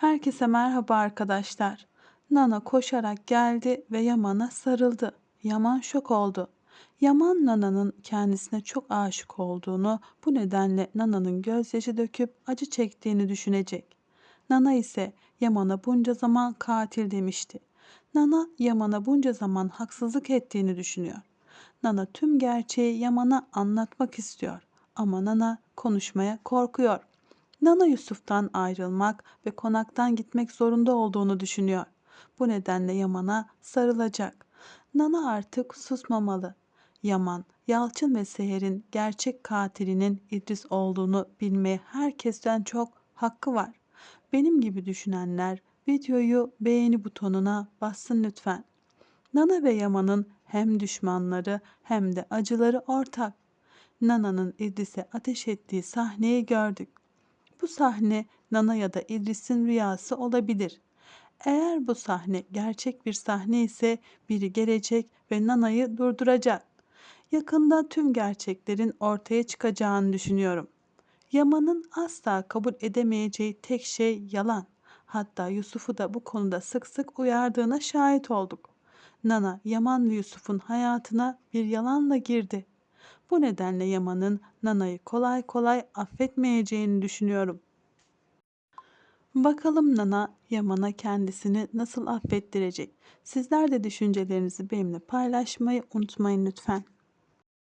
Herkese merhaba arkadaşlar. Nana koşarak geldi ve Yaman'a sarıldı. Yaman şok oldu. Yaman Nana'nın kendisine çok aşık olduğunu, bu nedenle Nana'nın gözyaşı döküp acı çektiğini düşünecek. Nana ise Yaman'a bunca zaman katil demişti. Nana Yaman'a bunca zaman haksızlık ettiğini düşünüyor. Nana tüm gerçeği Yaman'a anlatmak istiyor ama Nana konuşmaya korkuyor. Nana Yusuf'tan ayrılmak ve konaktan gitmek zorunda olduğunu düşünüyor. Bu nedenle Yaman'a sarılacak. Nana artık susmamalı. Yaman, Yalçın ve Seher'in gerçek katilinin İdris olduğunu bilmeye herkesten çok hakkı var. Benim gibi düşünenler videoyu beğeni butonuna bassın lütfen. Nana ve Yaman'ın hem düşmanları hem de acıları ortak. Nana'nın İdris'e ateş ettiği sahneyi gördük. Bu sahne Nana ya da İdris'in rüyası olabilir. Eğer bu sahne gerçek bir sahne ise biri gelecek ve Nana'yı durduracak. Yakında tüm gerçeklerin ortaya çıkacağını düşünüyorum. Yaman'ın asla kabul edemeyeceği tek şey yalan. Hatta Yusuf'u da bu konuda sık sık uyardığına şahit olduk. Nana, Yaman ve Yusuf'un hayatına bir yalanla girdi. Bu nedenle Yaman'ın Nana'yı kolay kolay affetmeyeceğini düşünüyorum. Bakalım Nana Yaman'a kendisini nasıl affettirecek? Sizler de düşüncelerinizi benimle paylaşmayı unutmayın lütfen.